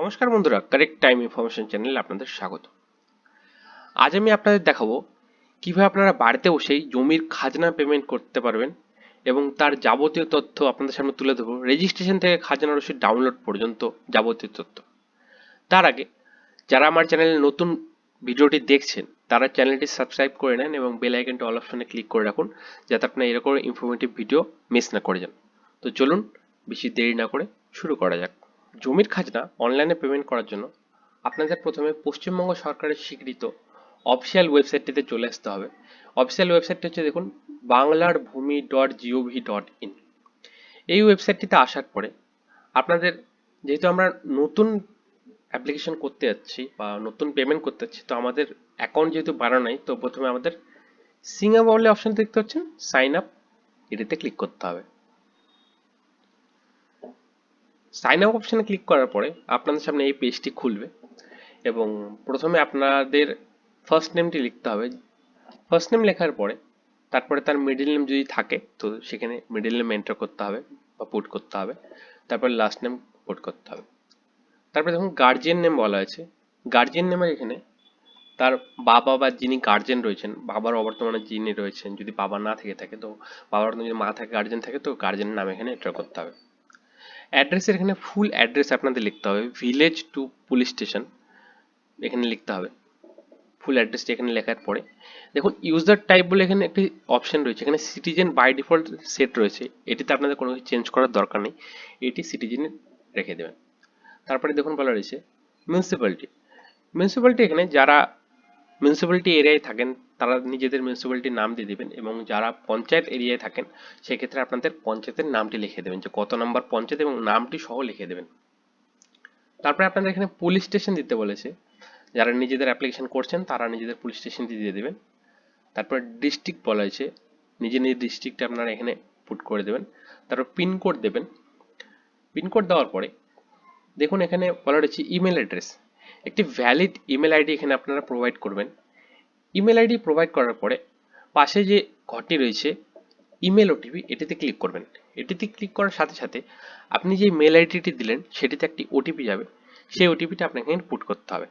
নমস্কার বন্ধুরা correct time information চ্যানেলে আপনাদের স্বাগত। আজ আমি আপনাদের দেখাবো কীভাবে আপনারা বাড়িতে বসেই জমির খাজনা পেমেন্ট করতে পারবেন এবং তার যাবতীয় তথ্য আপনাদের সামনে তুলে ধরবো। রেজিস্ট্রেশন থেকে খাজনা রসিদ ডাউনলোড পর্যন্ত যাবতীয় তথ্য। তার আগে, যারা আমার চ্যানেলে নতুন ভিডিওটি দেখছেন, তারা চ্যানেলটি সাবস্ক্রাইব করে নেন এবং বেল আইকনটি অল অপশনে ক্লিক করে রাখুন, যাতে আপনার এরকম ইনফরমেটিভ ভিডিও মিস না করে যান। তো চলুন, বেশি দেরি না করে শুরু করা যাক। জমির খাজনা অনলাইনে পেমেন্ট করার জন্য আপনাদের প্রথমে পশ্চিমবঙ্গ সরকারের স্বীকৃত অফিসিয়াল ওয়েবসাইটটিতে চলে আসতে হবে। অফিসিয়াল ওয়েবসাইটটি হচ্ছে দেখুন বাংলার ভূমি ডট জিওভি ডট ইন এই ওয়েবসাইটটিতে আসার পরে আপনাদের যেহেতু আমরা নতুন অ্যাপ্লিকেশন করতে যাচ্ছি বা নতুন পেমেন্ট করতে যাচ্ছি, তো আমাদের অ্যাকাউন্ট যেহেতু বানানো নাই, তো প্রথমে আমাদের সিঙ্গা বলে অপশন দেখতে পাচ্ছেন সাইন আপ এটিতে ক্লিক করতে হবে। সাইন আপ অপশানে ক্লিক করার পরে আপনাদের সামনে এই পেজটি খুলবে এবং প্রথমে আপনাদের ফার্স্ট নেমটি লিখতে হবে। ফার্স্ট নেম লেখার পরে তারপরে তার মিডিল নেম যদি থাকে, তো সেখানে মিডিল নেম এন্টার করতে হবে বা পুট করতে হবে। তারপরে লাস্ট নেম পুট করতে হবে। তারপরে দেখুন গার্জিয়ান নেম বলা আছে গার্জিয়ান নেমের এখানে তার বাবা বা যিনি গার্জেন রয়েছেন, বাবার অবর্তমানে যিনি রয়েছেন, যদি বাবা না থেকে থাকে, তো বাবার যদি মা থাকে গার্জেন থাকে, তো গার্জেনের নাম এখানে এন্টার করতে হবে। অ্যাড্রেসের এখানে ফুল অ্যাড্রেস আপনাদের লিখতে হবে। ভিলেজ টু পুলিশ স্টেশন এখানে লিখতে হবে। ফুল অ্যাড্রেসটি এখানে লেখার পরে। দেখুন ইউজার টাইপ বলে এখানে একটি অপশন রয়েছে। এখানে সিটিজেন বাই ডিফল্ট সেট রয়েছে। এটিতে আপনাদের কোনো কিছু চেঞ্জ করার দরকার নেই। এটি সিটিজেনে রেখে দেবেন। তারপরে দেখুন বলা রয়েছে মিউনিসিপ্যালিটি মিউনিসিপ্যালিটি এখানে যারা মিউনিসিপ্যালিটি এরিয়ায় থাকেন তারা নিজেদের মিউনিসিপ্যালিটির নাম দিয়ে দেবেন এবং যারা পঞ্চায়েত এরিয়ায় থাকেন, সেক্ষেত্রে আপনাদের পঞ্চায়েতের নামটি লিখে দেবেন, যে কত নম্বর পঞ্চায়েত এবং নামটি সহ লিখে দেবেন। তারপরে আপনাদের এখানে পুলিশ স্টেশন দিতে বলেছে। যারা নিজেদের অ্যাপ্লিকেশন করছেন, তারা নিজেদের পুলিশ স্টেশন দিয়ে দেবেন। তারপর ডিস্ট্রিক্ট বলা হয়েছে নিজের নিজের ডিস্ট্রিক্টে আপনারা এখানে পুট করে দেবেন। তারপর পিনকোড দেবেন। পিনকোড দেওয়ার পরে, দেখুন এখানে বলা রয়েছে ইমেল অ্যাড্রেস একটি ভ্যালিড ইমেল আইডি এখানে আপনারা প্রোভাইড করবেন। ইমেল আইডি প্রোভাইড করার পরে পাশে যে ঘরটি রয়েছে ইমেল ওটিপি এটিতে ক্লিক করবেন। এটিতে ক্লিক করার সাথে সাথে আপনি যে মেল আইডিটি দিলেন, সেটিতে একটি ওটিপি যাবে। সেই ওটিপিটা আপনাকে পুট করতে হবে।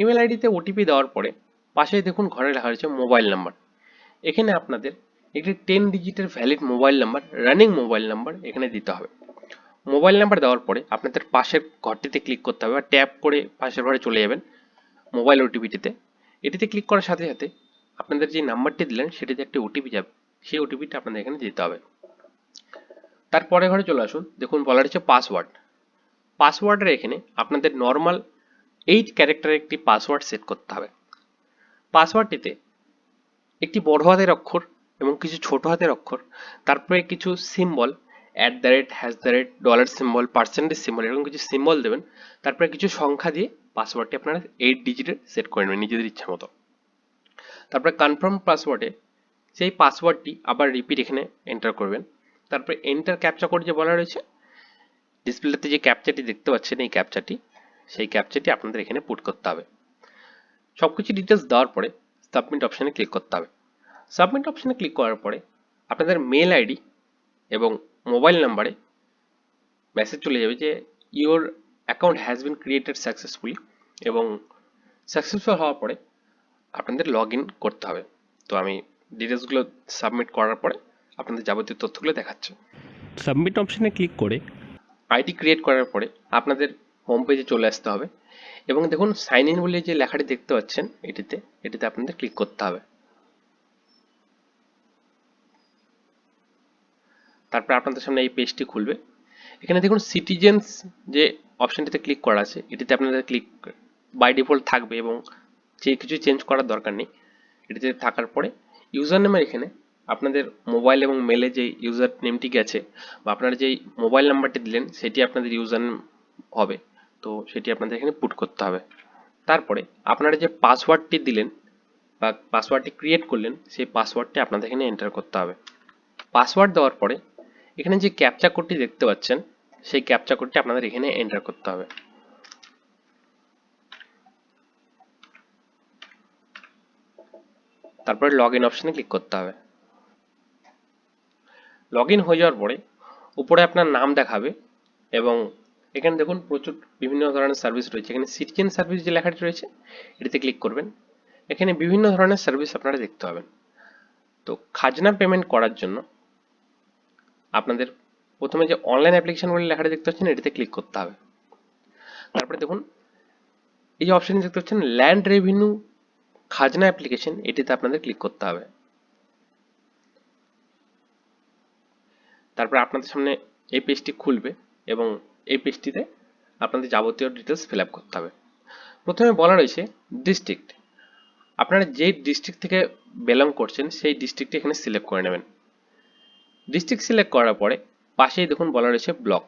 ইমেল আইডিতে ওটিপি দেওয়ার পরে পাশে দেখুন ঘরে লেখা রয়েছে মোবাইল নাম্বার এখানে আপনাদের একটি টেন ডিজিটের valid mobile number running mobile number এখানে দিতে হবে। মোবাইল নাম্বার দেওয়ার পরে আপনাদের পাশের ঘরটিতে ক্লিক করতে হবে বা ট্যাপ করে পাশের ঘরে চলে যাবেন মোবাইল ওটিপিটিতে এটিতে ক্লিক করার সাথে সাথে আপনাদের যে নাম্বারটি দিলেন, সেটিতে একটি ওটিপি যাবে। সেই ওটিপিটা আপনাদের এখানে দিতে হবে। তারপরে ঘরে চলে আসুন। দেখুন, বলা হচ্ছে পাসওয়ার্ড পাসওয়ার্ডের এখানে আপনাদের নর্মাল এইট ক্যারেক্টারের একটি পাসওয়ার্ড সেট করতে হবে। পাসওয়ার্ডটিতে একটি বড় হাতের অক্ষর এবং কিছু ছোট হাতের অক্ষর, তারপরে কিছু symbol at the rate hash the rate dollar symbol percentage symbol এরকম কিছু সিম্বল দেবেন। তারপরে কিছু সংখ্যা দিয়ে পাসওয়ার্ডটি আপনারা এইট ডিজিটের সেট করে নেবেন নিজেদের ইচ্ছা মতো। তারপরে কনফার্ম পাসওয়ার্ডে সেই পাসওয়ার্ডটি আবার রিপিট এখানে এন্টার করবেন। তারপরে এন্টার ক্যাপচা কোড যে বলা রয়েছে ডিসপ্লেতে যে ক্যাপচাটি দেখতে পাচ্ছেন এই ক্যাপচাটি সেই ক্যাপচাটি আপনাদের এখানে পুট করতে হবে। সব কিছু ডিটেলস দেওয়ার পরে সাবমিট অপশানে ক্লিক করতে হবে। সাবমিট অপশানে ক্লিক করার পরে আপনাদের মেল আইডি এবং মোবাইল নাম্বারে মেসেজ চলে যাবে যে your account has been created successfully এবং সাকসেসফুল হওয়ার পরে আপনাদের লগ করতে হবে। তো আমি ডিটেলসগুলো সাবমিট করার পরে আপনাদের যাবতীয় তথ্যগুলো দেখাচ্ছে। সাবমিট অপশানে ক্লিক করে আইডি ক্রিয়েট করার পরে আপনাদের হোম পেজে চলে আসতে হবে এবং দেখুন সাইন ইন বলে যে লেখাটি দেখতে পাচ্ছেন এটিতে এটিতে আপনাদের ক্লিক করতে হবে। তারপরে আপনাদের সামনে এই পেজটি খুলবে। এখানে দেখুন সিটিজেন্স যে অপশনটিতে ক্লিক করা আছে। এটিতে আপনাদের ক্লিক বাই ডিফল্ট থাকবে এবং যে কিছু চেঞ্জ করার দরকার নেই। এটিতে থাকার পরে ইউজার নেমের এখানে আপনাদের মোবাইল এবং মেলে যে ইউজার নেমটি গেছে বা আপনারা যেই মোবাইল নাম্বারটি দিলেন, সেটি আপনাদের ইউজার নেম হবে। তো সেটি আপনাদের এখানে পুট করতে হবে। তারপরে আপনারা যে পাসওয়ার্ডটি দিলেন বা পাসওয়ার্ডটি ক্রিয়েট করলেন, সেই পাসওয়ার্ডটি আপনাদের এখানে এন্টার করতে হবে। পাসওয়ার্ড দেওয়ার পরে এখানে যে ক্যাপচা কোডটি দেখতে পাচ্ছেন সেই ক্যাপচা কোডটি আপনাদের এখানে এন্টার করতে হবে। তারপরে লগ ইন অপশানে ক্লিক করতে হবে। লগ ইন হয়ে যাওয়ার পরে উপরে আপনার নাম দেখাবে এবং এখানে দেখুন প্রচুর বিভিন্ন ধরনের সার্ভিস রয়েছে। এখানে সিটিজেন সার্ভিস যে লেখাটি রয়েছে, এটিতে ক্লিক করবেন। এখানে বিভিন্ন ধরনের সার্ভিস আপনারা দেখতে পাবেন। তো খাজনা পেমেন্ট করার জন্য আপনাদের প্রথমে যে অনলাইন অ্যাপ্লিকেশনগুলি লেখাটা দেখতে পাচ্ছেন এটিতে ক্লিক করতে হবে। তারপরে দেখুন, এই যে অপশন দেখতে পাচ্ছেন ল্যান্ড রেভিনিউ খাজনা অ্যাপ্লিকেশন এটিতে আপনাদের ক্লিক করতে হবে। তারপরে আপনাদের সামনে এই পেজটি খুলবে এবং এই পেজটিতে আপনাদের যাবতীয় ডিটেলস ফিল আপ করতে হবে। প্রথমে বলা রয়েছে ডিস্ট্রিক্ট আপনারা যেই ডিস্ট্রিক্ট থেকে বেলং করছেন, সেই ডিস্ট্রিক্টটি এখানে সিলেক্ট করে নেবেন। ডিস্ট্রিক্ট সিলেক্ট করার পরে পাশেই দেখুন বলা রয়েছে ব্লক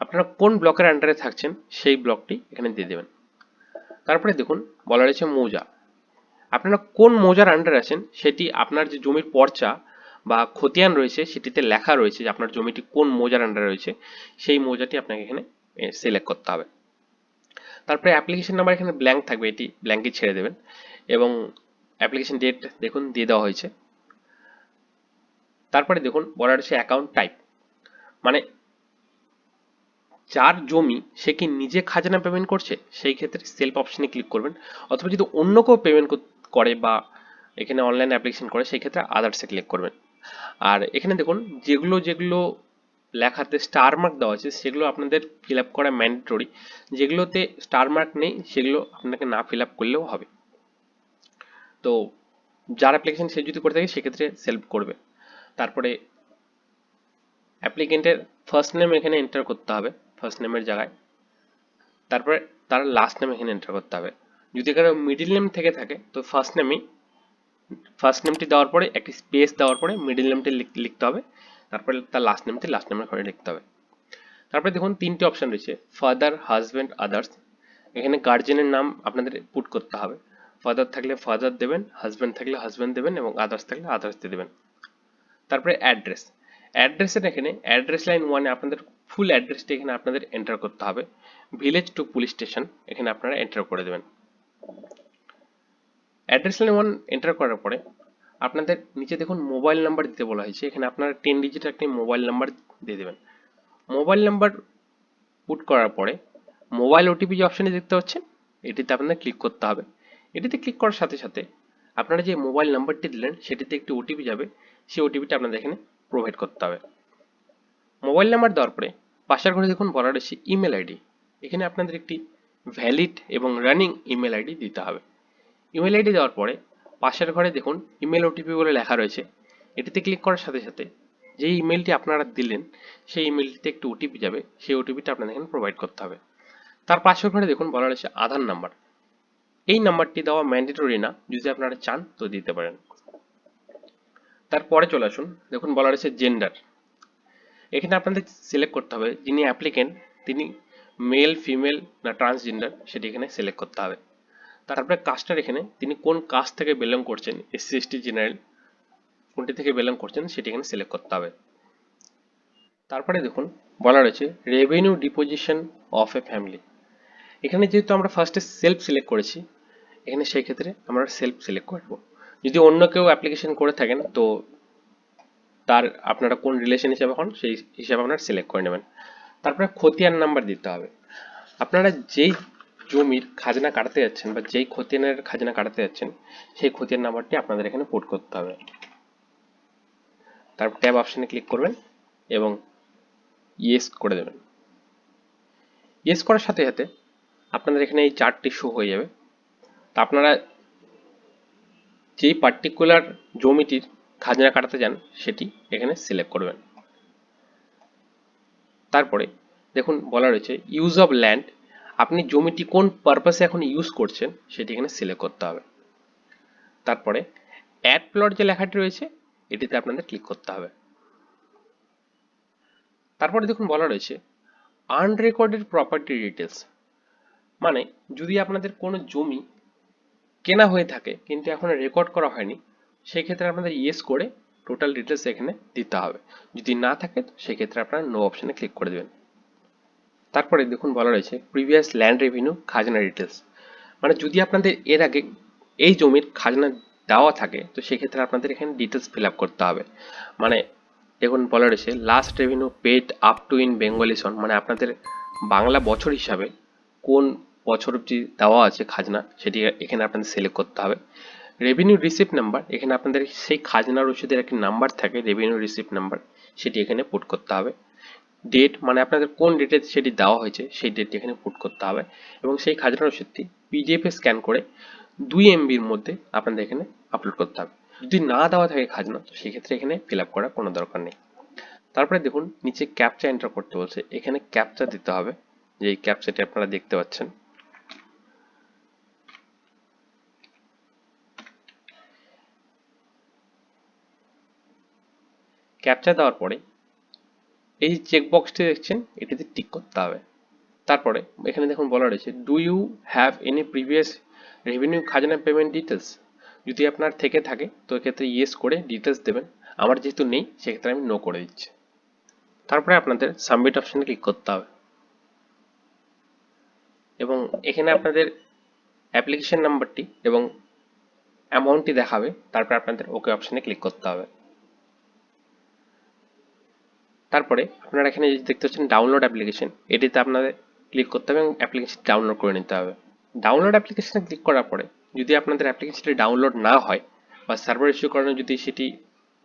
আপনারা কোন ব্লকের আন্ডারে থাকছেন, সেই ব্লকটি এখানে দিয়ে দেবেন। তারপরে দেখুন বলা রয়েছে মৌজা। আপনারা কোন মৌজার আন্ডারে আছেন, সেটি আপনার যে জমির পর্চা বা খতিয়ান রয়েছে, সেটিতে লেখা রয়েছে যে আপনার জমিটি কোন মৌজার আন্ডারে রয়েছে, সেই মৌজাটি আপনাকে এখানে সিলেক্ট করতে হবে। তারপরে অ্যাপ্লিকেশন নাম্বার এখানে ব্ল্যাঙ্ক থাকবে, এটি ব্ল্যাঙ্কে ছেড়ে দেবেন। এবং অ্যাপ্লিকেশন ডেট দেখুন দিয়ে দেওয়া হয়েছে। তারপরে দেখুন বলা রয়েছে অ্যাকাউন্ট টাইপ মানে যার জমি সে কি নিজে খাজনা পেমেন্ট করছে? সেই ক্ষেত্রে সেলফ অপশনে ক্লিক করবেন। অথবা যদি অন্য কেউ পেমেন্ট করে বা এখানে অনলাইন অ্যাপ্লিকেশন করে, সেই ক্ষেত্রে আদার্সে ক্লিক করবেন। আর এখানে দেখুন, যেগুলো যেগুলো লেখাতে স্টার মার্ক দেওয়া আছে, সেগুলো আপনাদের ফিল আপ করা ম্যান্ডেটরি যেগুলোতে স্টার মার্ক নেই, সেগুলো আপনাকে না ফিল আপ করলেও হবে। তো যার অ্যাপ্লিকেশন সে যদি করে থাকে, সেক্ষেত্রে সেলফ করবে। তারপরে অ্যাপ্লিকেন্টের ফার্স্ট নেম এখানে এন্টার করতে হবে ফার্স্ট নেমের জায়গায়। তারপরে তার লাস্ট নেম এখানে এন্টার করতে হবে। যদি কারও মিডিল নেম থেকে থাকে, তো ফার্স্ট নেমই ফার্স্ট নেমটি দেওয়ার পরে, একটি স্পেস দেওয়ার পরে মিডিল নেমটি লিখতে হবে। তারপরে তার লাস্ট নেমটি লাস্ট নেমের ঘরে লিখতে হবে। তারপরে দেখুন, তিনটে অপশন রয়েছে। ফাদার হাজব্যান্ড আদার্স এখানে গার্জেনের নাম আপনাদের পুট করতে হবে। ফাদার থাকলে ফাদার দেবেন হাজব্যান্ড থাকলে হাজব্যান্ড দেবেন এবং আদার্স থাকলে আদার্স দিয়ে দেবেন। তারপরে অ্যাড্রেস অ্যাড্রেসের এখানে অ্যাড্রেস লাইন ওয়ানে আপনাদের ফুল অ্যাড্রেসটি এখানে আপনাদের এন্টার করতে হবে। ভিলেজ টু পুলিশ স্টেশন এখানে আপনারা এন্টার করে দেবেন। অ্যাড্রেস লাইন ওয়ান এন্টার করার পরে আপনাদের নিচে দেখুন মোবাইল নাম্বার দিতে বলা হয়েছে। এখানে আপনারা টেন ডিজিট একটি মোবাইল নাম্বার দিয়ে দেবেন। মোবাইল নাম্বার পুট করার পরে মোবাইল ওটিপি যে অপশানে দেখতে পাচ্ছেন, এটিতে আপনাদের ক্লিক করতে হবে। এটিতে ক্লিক করার সাথে সাথে আপনারা যে মোবাইল নাম্বারটি দিলেন, সেটিতে একটি ওটিপি যাবে। সেই ওটিপিটা আপনাদের এখানে প্রোভাইড করতে হবে। মোবাইল নাম্বার দেওয়ার পরে পাশের ঘরে দেখুন বলা রয়েছে ইমেল আইডি এখানে আপনাদের একটি ভ্যালিড এবং রানিং ইমেল আইডি দিতে হবে। ইমেল আইডি দেওয়ার পরে পাশের ঘরে দেখুন ইমেল ওটিপি বলে লেখা রয়েছে। এটিতে ক্লিক করার সাথে সাথে যে ইমেলটি আপনারা দিলেন, সেই ইমেলটিতে একটি ওটিপি যাবে। সেই ওটিপিটা আপনাদের এখানে প্রোভাইড করতে হবে। তার পাশের ঘরে দেখুন বলা রয়েছে আধার নাম্বার এই নাম্বারটি দেওয়া ম্যান্ডেটরি না। যদি আপনারা চান তো দিতে পারেন। তারপরে চলে আসুন। দেখুন বলা রয়েছে জেন্ডার এখানে আপনাদের সিলেক্ট করতে হবে, যিনি অ্যাপ্লিকেন্ট তিনি মেল ফিমেল না ট্রান্সজেন্ডার সেটি এখানে সিলেক্ট করতে হবে। তারপরে কাস্টার এখানে, তিনি কোন কাস্ট থেকে বিলং করছেন এসসি এসটি জেনারেল কোনটি থেকে বিলং করছেন, সেটি এখানে সিলেক্ট করতে হবে। তারপরে দেখুন বলা রয়েছে revenue deposition of a family এখানে যেহেতু আমরা ফার্স্টে সেলফ সিলেক্ট করেছি, এখানে সেই ক্ষেত্রে আমরা সেলফ সিলেক্ট করব। যদি অন্য কেউ অ্যাপ্লিকেশন করে থাকেন, তো তার আপনারা কোন রিলেশন হিসাবে হন, সেই হিসাবে আপনারা সিলেক্ট করে নেবেন। তারপরে খতিয়ান নাম্বার দিতে হবে। আপনারা যেই জমির খাজনা কাটাতে যাচ্ছেন বা যেই খতিয়ানের খাজনা কাটাতে যাচ্ছেন, সেই খতিয়ান নাম্বারটি আপনাদের এখানে পুট করতে হবে। তারপর ট্যাব অপশানে ক্লিক করবেন এবং ইয়েস করে দেবেন। ইয়েস করার সাথে সাথে আপনাদের এখানে এই চার্টটি শো হয়ে যাবে। তা আপনারা যেই পার্টিকুলার জমিটির খাজনা কাটাতে যান সেটি এখানে সিলেক্ট করবেন। তারপরে দেখুন, বলা রয়েছে ইউজ অফ ল্যান্ড আপনি জমিটি কোন পারপাসে এখন ইউজ করছেন, সেটি এখানে সিলেক্ট করতে হবে। তারপরে অ্যাড প্লট যে লেখাটি রয়েছে, এটিতে আপনাদের ক্লিক করতে হবে। তারপরে দেখুন, বলা রয়েছে আনরেকর্ডেড প্রপার্টি ডিটেলস মানে যদি আপনাদের কোনো জমি কেনা হয়ে থাকে, কিন্তু এখন রেকর্ড করা হয়নি সেই ক্ষেত্রে আপনাদের ইয়েস করে টোটাল ডিটেলস এখানে দিতে হবে। যদি না থাকে, সেক্ষেত্রে আপনারা নো অপশানে ক্লিক করে দেবেন। তারপরে দেখুন বলা রয়েছে previous land revenue khajna details মানে যদি আপনাদের এর আগে এই জমির খাজনা দেওয়া থাকে, তো সেক্ষেত্রে আপনাদের এখানে ডিটেলস ফিল করতে হবে। মানে দেখুন বলা রয়েছে last revenue paid up to in Bengali সন মানে আপনাদের বাংলা বছর হিসাবে কোন বছর অবধি দেওয়া আছে খাজনা, সেটি এখানে আপনাদের সিলেক্ট করতে হবে। রেভিনিউ রিসিপ্ট নাম্বার এখানে আপনাদের সেই খাজনা রসিদের একটি নাম্বার থাকে রেভিনিউ রিসিপ্ট নাম্বার সেটি এখানে পুট করতে হবে। ডেট মানে আপনাদের কোন ডেটে সেটি দেওয়া হয়েছে, সেই ডেটটি এখানে পুট করতে হবে। এবং সেই খাজনা রসিদটি পিডিএফ স্ক্যান করে দুই এমবির মধ্যে আপনাদের এখানে আপলোড করতে হবে। যদি না দেওয়া থাকে খাজনা, তো সেক্ষেত্রে এখানে ফিল আপ করার কোনো দরকার নেই। তারপরে দেখুন, নিচে ক্যাপচা এন্টার করতে বলছে। এখানে ক্যাপচা দিতে হবে, যে এই ক্যাপচাটি আপনারা দেখতে পাচ্ছেন। ক্যাপচা দেওয়ার পরে এই চেক বক্সটি দেখছেন, এটিতে টিক করতে হবে। তারপরে এখানে দেখুন বলা রয়েছে do you have any previous revenue খাজনা পেমেন্ট ডিটেলস যদি আপনার থেকে থাকে, তো এক্ষেত্রে ইয়েস করে ডিটেলস দেবেন। আমার যেহেতু নেই, সেক্ষেত্রে আমি নো করে দিচ্ছি। তারপরে আপনাদের সাবমিট অপশানে ক্লিক করতে হবে। এবং এখানে আপনাদের অ্যাপ্লিকেশন নাম্বারটি এবং অ্যামাউন্টটি দেখাবে, তারপরে আপনাদের ওকে অপশানে ক্লিক করতে হবে। তারপরে আপনারা এখানে দেখতে পাচ্ছেন ডাউনলোড অ্যাপ্লিকেশন এটিতে আপনাদের ক্লিক করতে হবে এবং অ্যাপ্লিকেশন ডাউনলোড করে নিতে হবে। ডাউনলোড অ্যাপ্লিকেশনে ক্লিক করার পরে যদি আপনাদের অ্যাপ্লিকেশনটি ডাউনলোড না হয় বা সার্ভার ইস্যু কারণে যদি সেটি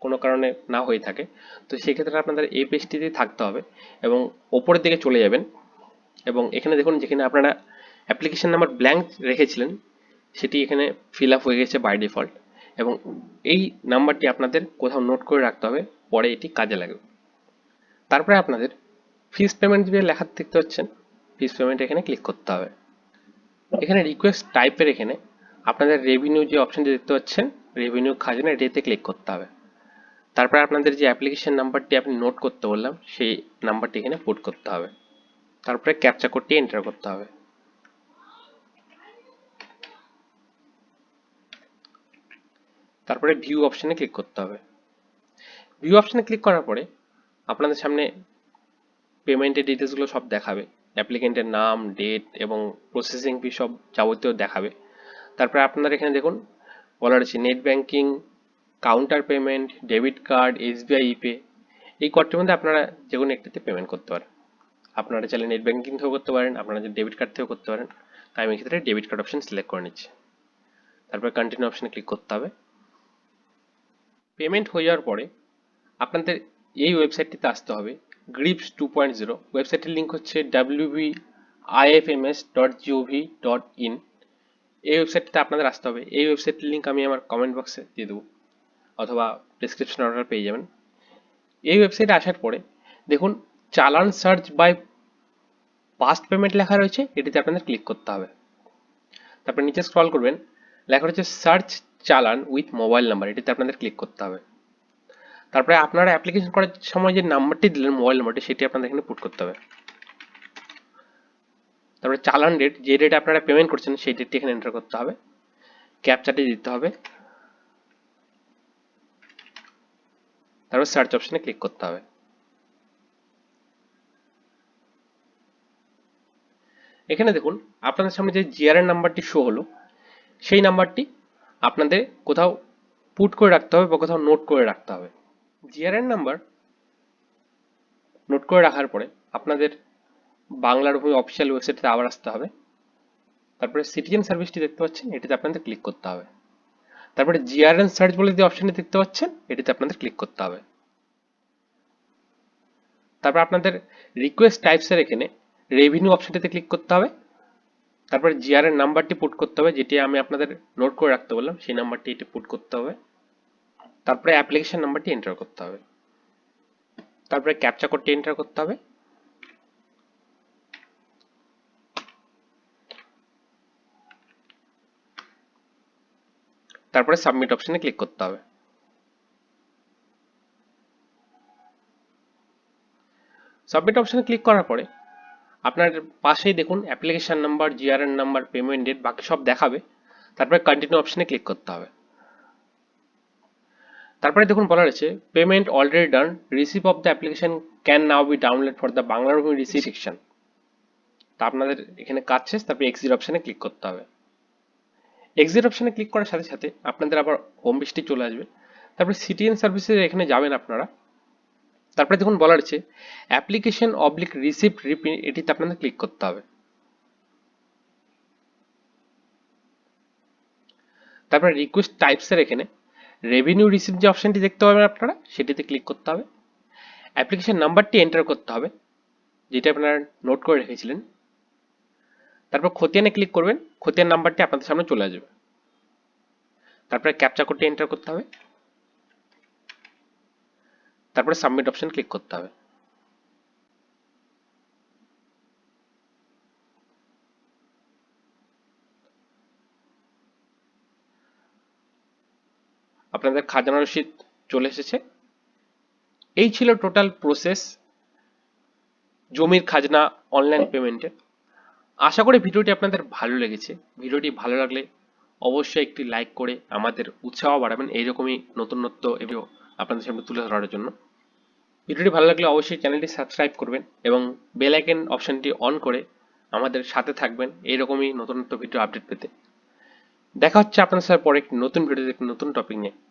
কোনো কারণে না হয়ে থাকে, তো সেক্ষেত্রে আপনাদের এই পেজটিতেই থাকতে হবে এবং ওপরের দিকে চলে যাবেন এবং এখানে দেখুন যেখানে আপনারা অ্যাপ্লিকেশন নাম্বার ব্ল্যাঙ্ক রেখেছিলেন, সেটি এখানে ফিল আপ হয়ে গেছে বাই ডিফল্ট এবং এই নাম্বারটি আপনাদের কোথাও নোট করে রাখতে হবে, পরে এটি কাজে লাগবে। তারপরে আপনাদের ফিস পেমেন্ট যে লেখা দেখতে পাচ্ছেন ফিস পেমেন্ট এখানে ক্লিক করতে হবে। এখানে রিকোয়েস্ট টাইপের এখানে আপনাদের রেভিনিউ যে অপশনটি দেখতে পাচ্ছেন রেভিনিউ খাজনা এটিতে ক্লিক করতে হবে। তারপরে আপনাদের যে অ্যাপ্লিকেশন নাম্বারটি আপনি নোট করতে বললাম, সেই নাম্বারটি এখানে পুট করতে হবে। তারপরে ক্যাপচা কোডটি এন্টার করতে হবে। তারপরে ভিউ অপশনে ক্লিক করতে হবে। ভিউ অপশনে ক্লিক করার পরে আপনাদের সামনে পেমেন্টের ডিটেলসগুলো সব দেখাবে। অ্যাপ্লিকেন্টের নাম ডেট এবং প্রসেসিং ফি সব যাবতীয় দেখাবে। তারপরে আপনারা এখানে দেখুন বলা রয়েছে net banking counter payment debit card SBI ePay এই কডটির মধ্যে আপনারা যে কোনো একটিতে পেমেন্ট করতে পারেন। আপনারা চাইলে নেট ব্যাঙ্কিং থেকেও করতে পারেন, আপনারা যে ডেবিট কার্ড থেকেও করতে পারেন। তাই আমি এক্ষেত্রে ডেবিট কার্ড অপশন সিলেক্ট করে নিচ্ছি। তারপরে কন্টিনিউ অপশনে ক্লিক করতে হবে। পেমেন্ট হয়ে যাওয়ার পরে আপনাদের এই ওয়েবসাইটটিতে আসতে হবে। গ্রিপস টু পয়েন্ট জিরো ওয়েবসাইটের লিঙ্ক হচ্ছে WB IFMS dot GOV dot IN এই ওয়েবসাইটটিতে আপনাদের আসতে হবে। এই ওয়েবসাইটের লিঙ্ক আমি আমার কমেন্ট বক্সে দিয়ে দেবো, অথবা ডিসক্রিপশন অর্ডার পেয়ে যাবেন। এই ওয়েবসাইটে আসার পরে দেখুন, চালান সার্চ বাই পাস্ট পেমেন্ট লেখা রয়েছে, এটিতে আপনাদের ক্লিক করতে হবে। তারপর নিচে স্ক্রল করবেন, লেখা রয়েছে সার্চ চালান উইথ মোবাইল নাম্বার এটিতে আপনাদের ক্লিক করতে হবে। তারপরে আপনারা অ্যাপ্লিকেশন করার সময় যে নাম্বারটি দিলেন মোবাইল নাম্বারটি সেটি আপনাদের এখানে পুট করতে হবে। তারপরে চালান ডেট যে ডেটে আপনারা পেমেন্ট করছেন, সেই ডেটটি এখানে এন্টার করতে হবে। ক্যাপচাটি দিতে হবে। তারপর সার্চ অপশনে ক্লিক করতে হবে। এখানে দেখুন, আপনাদের সামনে যে জিআরএন নাম্বারটি শো হলো, সেই নাম্বারটি আপনাদের কোথাও পুট করে রাখতে হবে বা কোথাও নোট করে রাখতে হবে। জিআরএন নাম্বার নোট করে রাখার পরে আপনাদের বাংলার ভূমি অফিসিয়াল ওয়েবসাইটে আবার আসতে হবে। তারপরে সিটিজেন সার্ভিসটি দেখতে পাচ্ছেন, এটিতে আপনাদের ক্লিক করতে হবে। তারপরে জিআরএন সার্চ বলে যে অপশনটি দেখতে পাচ্ছেন, এটিতে আপনাদের ক্লিক করতে হবে। তারপর আপনাদের রিকোয়েস্ট টাইপসের এখানে রেভিনিউ অপশনটিতে ক্লিক করতে হবে। তারপরে জিআরএন নাম্বারটি পুট করতে হবে, যেটি আমি আপনাদের নোট করে রাখতে বললাম, সেই নাম্বারটি এটি পুট করতে হবে। তারপরে অ্যাপ্লিকেশন নাম্বারটি এন্টার করতে হবে। তারপরে ক্যাপচা কোডটি এন্টার করতে হবে। তারপরে সাবমিট অপশনে ক্লিক করতে হবে। সাবমিট অপশনে ক্লিক করার পরে আপনার পাশেই দেখুন application number GRN number payment date বাকি সব দেখাবে। তারপরে কন্টিনিউ অপশনে ক্লিক করতে হবে। তারপরে দেখুন বলা রয়েছে payment already done receive of the application can now be download for the বাংলার ভূমি রিসিভ সেকশন তা আপনাদের এখানে কাজ শেষ, তারপরে এক্সিট অপশানে ক্লিক করতে হবে। এক্সিট অপশানে ক্লিক করার সাথে সাথে আপনাদের আবার হোম পেজটি চলে আসবে। তারপরে সিটিএন সার্ভিসের এখানে যাবেন আপনারা। তারপরে দেখুন বলা রয়েছে অ্যাপ্লিকেশন অবলিক রিসিপ্ট রিপিট এটিতে আপনাদের ক্লিক করতে হবে। তারপরে রিকোয়েস্ট টাইপসের এখানে রেভিনিউ রিসিভ যে অপশানটি দেখতে পাবেন আপনারা, সেটিতে ক্লিক করতে হবে। অ্যাপ্লিকেশান নাম্বারটি এন্টার করতে হবে, যেটা আপনারা নোট করে রেখেছিলেন। তারপর খতিয়ানে ক্লিক করবেন, খতিয়ান নাম্বারটি আপনাদের সামনে চলে আসবে। তারপরে ক্যাপচা কোডটি এন্টার করতে হবে। তারপরে সাবমিট অপশান ক্লিক করতে হবে। আপনাদের খাজানা রসিদ চলে এসেছে। এই ছিল টোটাল প্রসেস জমির খাজনা অনলাইন পেমেন্টের। আশা করি ভিডিওটি আপনাদের ভালো লেগেছে। ভিডিওটি ভালো লাগলে অবশ্যই একটি লাইক করে আমাদের উৎসাহ বাড়াবেন এইরকমই নতুনত্ব ভিডিও আপনাদের সামনে তুলে ধরার জন্য। ভিডিওটি ভালো লাগলে অবশ্যই চ্যানেলটি সাবস্ক্রাইব করবেন এবং বেল আইকন অপশনটি অন করে আমাদের সাথে থাকবেন এইরকমই নতুনত্ব ভিডিও আপডেট পেতে। দেখা হচ্ছে আপনার সাথে পরে একটি নতুন ভিডিওতে একটি নতুন টপিক নিয়ে।